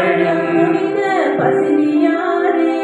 பழம் பசியாரே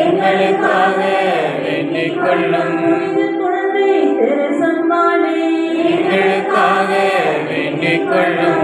எங்களுக்காக வேண்டிக் கொள்ளும் குழந்தை திரு சம்மாளே எங்களுக்காக வேண்டிக் கொள்ளும்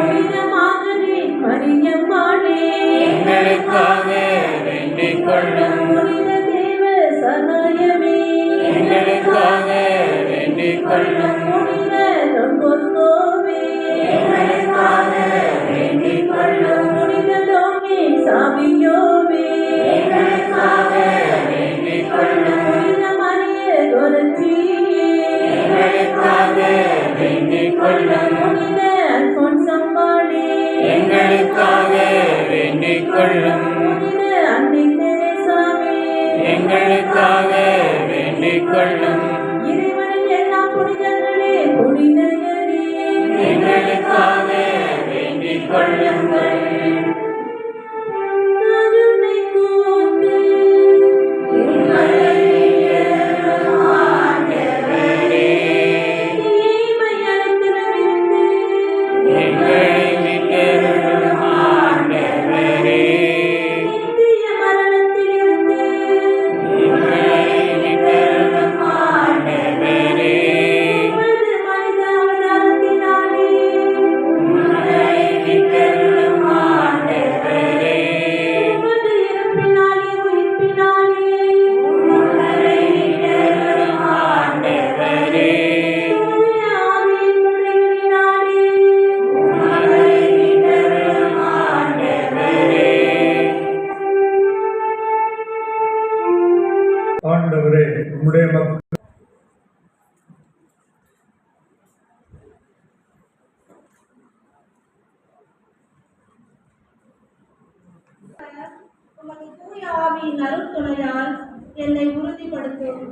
உமது தூய ஆவியின் அருத்துணையால் என்னை உறுதிப்படுத்தும்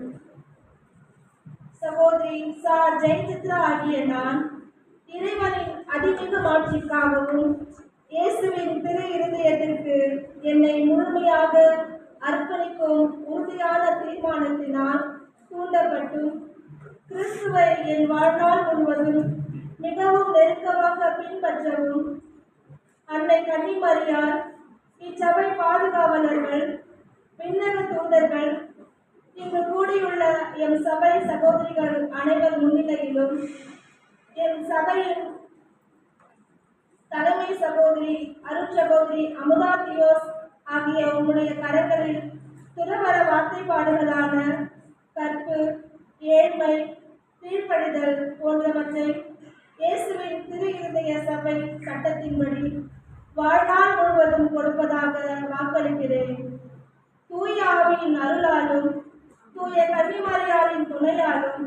சகோதரி சா. ஜெயசித்ரா ஆகிய நான் இறைவனின் அதிமிக மாட்சிக்காகவும் இயேசுவின் திரு இருதயத்திற்கு என்னை முழுமையாக அர்ப்பணிக்கும் உறுதியான தீர்மானத்தினால் தூண்டப்பட்டும். கிறிஸ்துவை என் வாழ்நாள் முழுவதும் மிகவும் நெருக்கமாக பின்பற்றவும். அன்னை கன்னிமரியால் இச்சபை பாதுகாவலர்கள் விண்ணக தூதர்கள் இங்கு கூடியுள்ள எம் சபை சகோதரிகள் அனைவர் முன்னிலையிலும் எம் சபையின் தலைமை சகோதரி அருள் சகோதரி அமுதா தியோஸ் ஆகிய உங்களுடைய கரங்களில் துறவர வார்த்தைப்பாடுகளான கற்பு ஏழ்மை கீழ்ப்படிதல் போன்றவற்றை இயேசுவின் திரு இருதய சபை சட்டத்தின்படி வாழ்நாள் முழுவதும் கொடுப்பதாக வாக்களிக்கிறேன். தூய ஆவியின் அருளாலும் தூய கன்னிமாரியாரின் துணையாலும்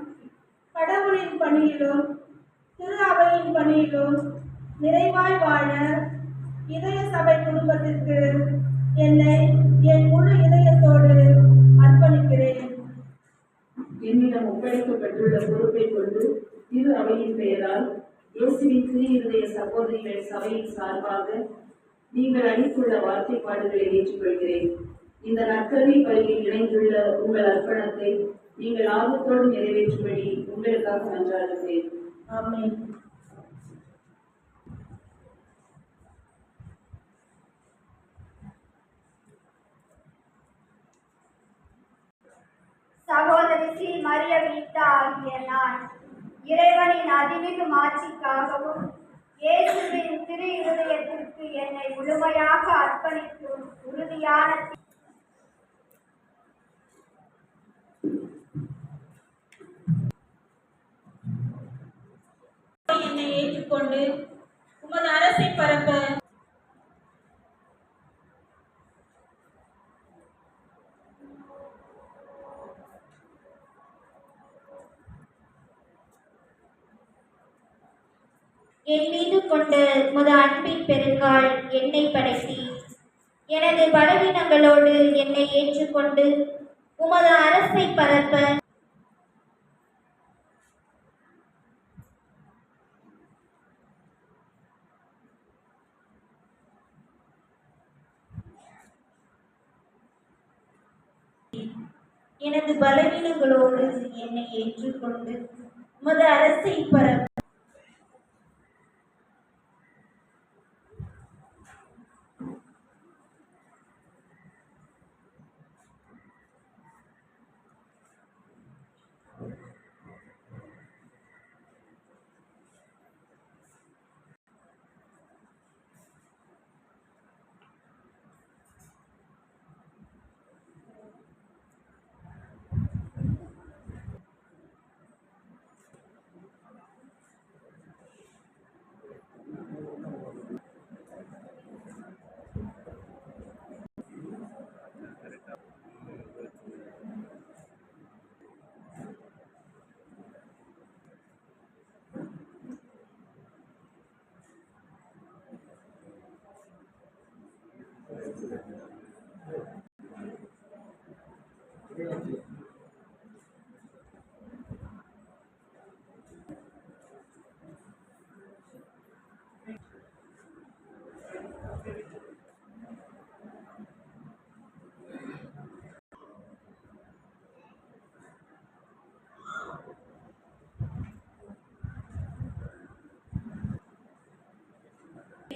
கடவுளின் பணியிலும் திரு அவையின் பணியிலும் நிறைவாய் வாழ இதய சபை குடும்பத்திற்கு என்னை என் முழு இதயத்தோடு அர்ப்பணிக்கிறேன். என்னிடம் ஒப்படைக்கப்பட்டுள்ள பொறுப்பை கொண்டு திரு அவையின் பெயரால் இயேசுவின் திரு இருதய சகோதரிகள் சபையின் சார்பாக நீங்கள் அளித்துள்ள வார்த்தைப்பாடுகளை ஏற்றுக்கொள்கிறேன். இந்த நற்கல்வி பள்ளியில் இணைந்துள்ள உங்கள் அர்ப்பணத்தை நீங்கள் ஆர்வத்தோடு நிறைவேற்றும்படி உங்களுக்காக மன்றாடுகிறேன் ஆமென். சகோதரி ஸ்ரீ மரிய வீட்டா ஆகிய நான் இறைவனின் அதிமிகு மாட்சிக்காகவும் இயேசுவின் திரு இருதயத்திற்கு என்னை முழுமையாக அர்ப்பணிக்கும் உறுதியான என்னை ஏற்றுக்கொண்டு உமது அரசை பரப்ப கொண்டு முத அன்பின் பெருக்கால் என்னை படைத்தி. எனது பலவீனங்களோடு என்னை ஏற்றுக்கொண்டு உமது அரசை பரப்ப எனது பலவீனங்களோடு என்னை ஏற்றுக்கொண்டு உமது அரசை பரப்ப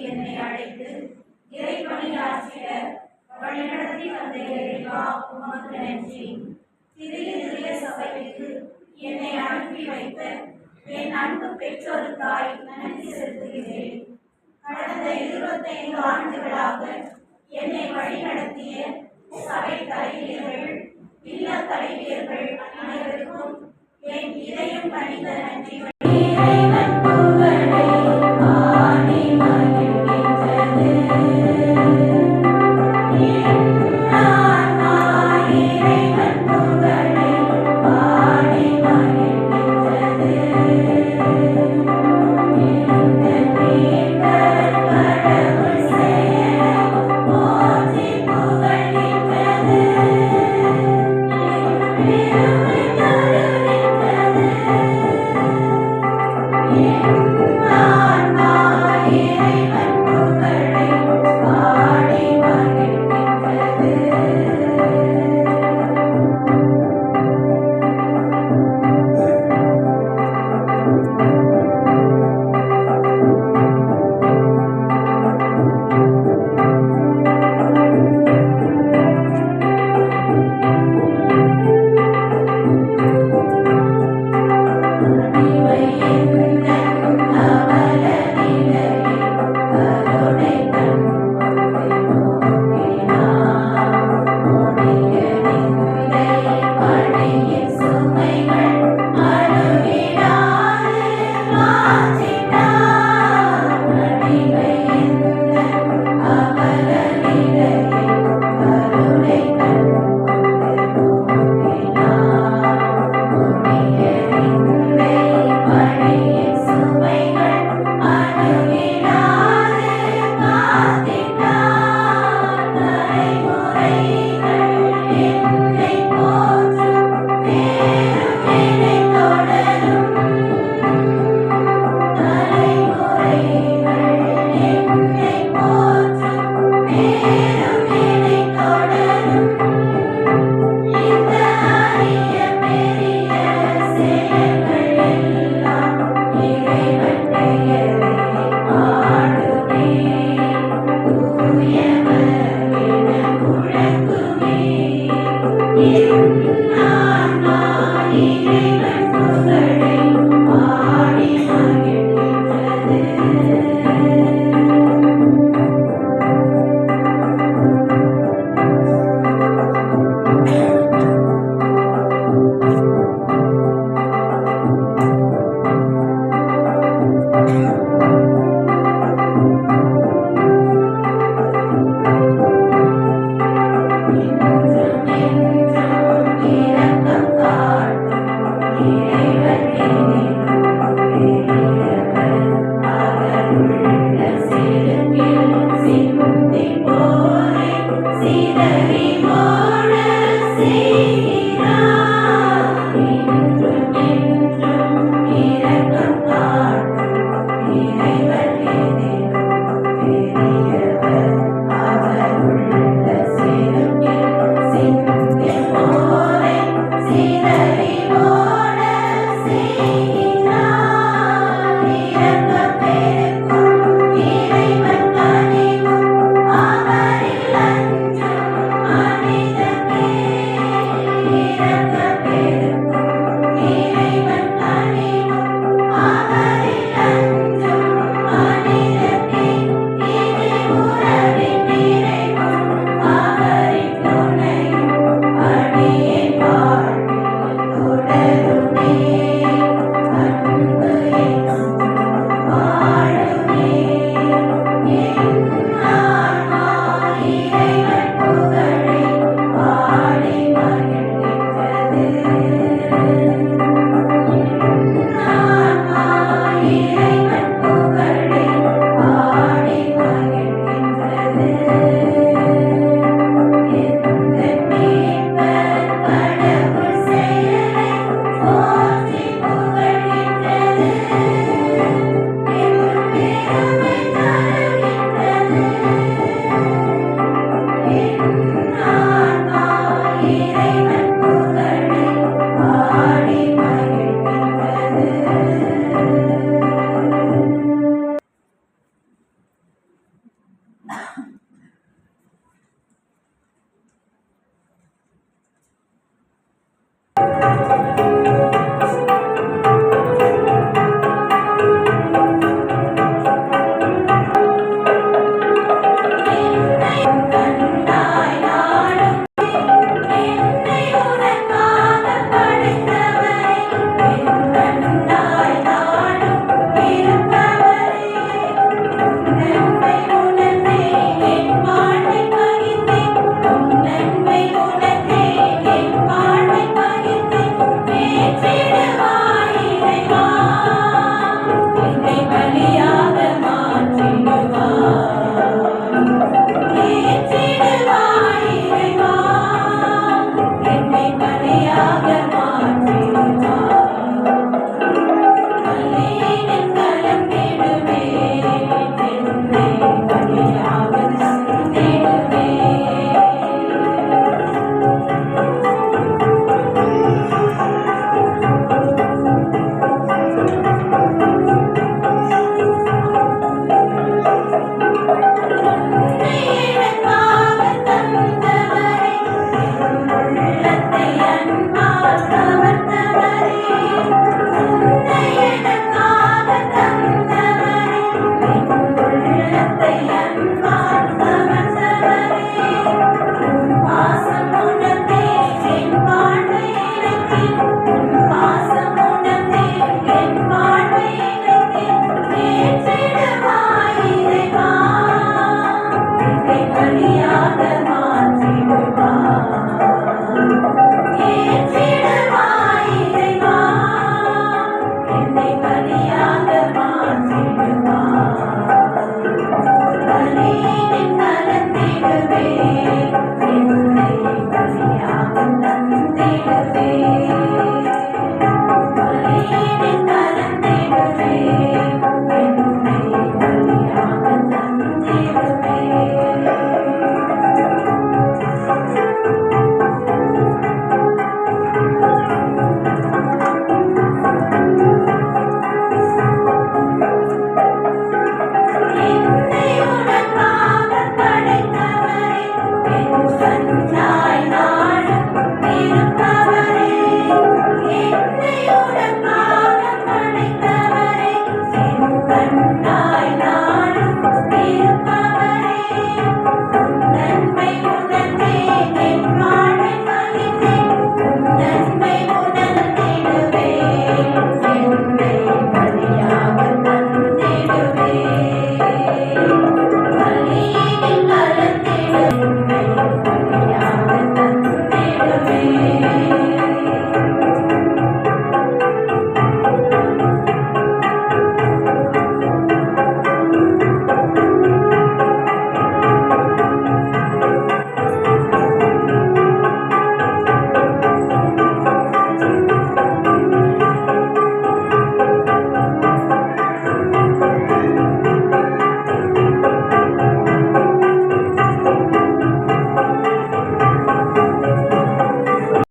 என்னை அழைத்து இறைப்பணியாற்றிட வழிநடத்தி வந்த இறைவா உமக்கு நன்றி. திரு இதய சபைக்கு என்னை அனுப்பி வைத்த என் அன்பு பெற்றோருக்காய் நன்றி செலுத்துகிறேன். கடந்த இருபத்தைந்து ஆண்டுகளாக என்னை வழிநடத்திய சபை தலைவியர்கள் இல்ல தலைவியர்கள் அனைவருக்கும் என் இதயம் கணித நன்றி